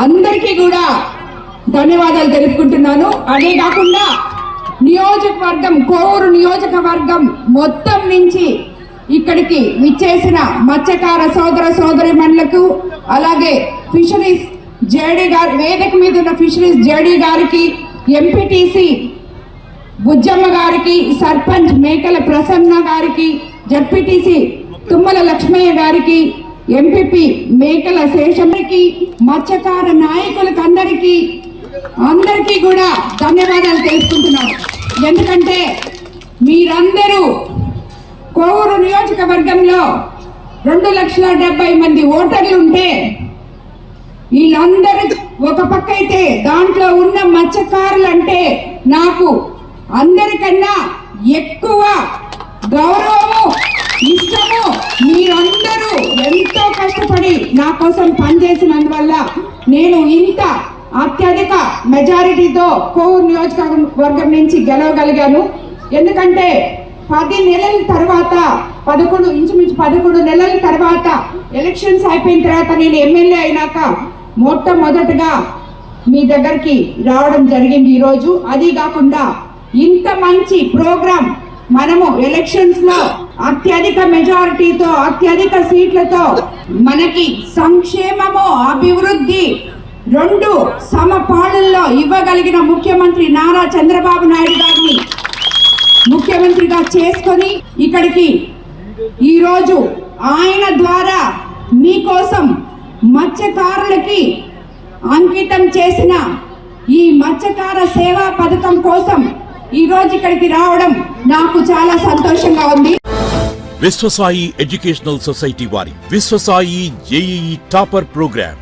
అందరికీ కూడా ధన్యవాదాలు తెలుపుకుంటున్నాను. అదే కాకుండా నియోజకవర్గం కోవూరు నియోజకవర్గం మొత్తం నుంచి ఇక్కడికి విచ్చేసిన మత్స్యకార సోదర సోదరి మండలకు అలాగే ఫిషరీస్ జేడీ గారి వేదిక మీద ఉన్న ఫిషరీస్ జేడీ గారికి ఎంపీటీసీ బుజ్జమ్మ గారికి సర్పంచ్ మేకల ప్రసన్న గారికి జడ్పీటీసీ తుమ్మల లక్ష్మయ్య గారికి ఎంపీపీ మేకల శేషమ్మకి మత్స్యకార నాయకులకు అందరికీ అందరికీ కూడా ధన్యవాదాలు తెలుసుకుంటున్నాను ఎందుకంటే మీరందరూ కోవూరు నియోజకవర్గంలో రెండు లక్షల డెబ్బై మంది ఓటర్లు ఉంటే వీళ్ళందరూ ఒక పక్క అయితే దాంట్లో ఉన్న మత్స్యకారులు అంటే నాకు అందరికన్నా ఎక్కువ గౌరవము ఇష్టం కష్టపడి నా కోసం పనిచేసినందువల్ల నేను ఇంత అత్యధిక మెజారిటీతో కోవూరు నియోజకవర్గం నుంచి గెలవగలిగాను. ఎందుకంటే పది నెలల తర్వాత పదకొండు ఇంచుమించు పదకొండు నెలల తర్వాత ఎలక్షన్స్ అయిపోయిన తర్వాత నేను ఎమ్మెల్యే అయినాక మొట్టమొదటగా మీ దగ్గరికి రావడం జరిగింది ఈరోజు. అది కాకుండా ఇంత మంచి మనము ఎలక్షన్స్లో అత్యధిక మెజారిటీతో అత్యధిక సీట్లతో మనకి సంక్షేమము అభివృద్ధి రెండు సమపాళల్లో ఇవ్వగలిగిన ముఖ్యమంత్రి నారా చంద్రబాబు నాయుడు గారిని ముఖ్యమంత్రిగా చేసుకొని ఇక్కడికి ఈరోజు ఆయన ద్వారా మీకోసం మత్స్యకారులకి అంకితం చేసిన ఈ మత్స్యకార సేవా పథకం కోసం ఈరోజు ఇక్కడికి రావడం నాకు చాలా సంతోషంగా ఉంది. విశ్వసాయి ఎడ్యుకేషనల్ సొసైటీ వారి Vishwasai JEE topper program.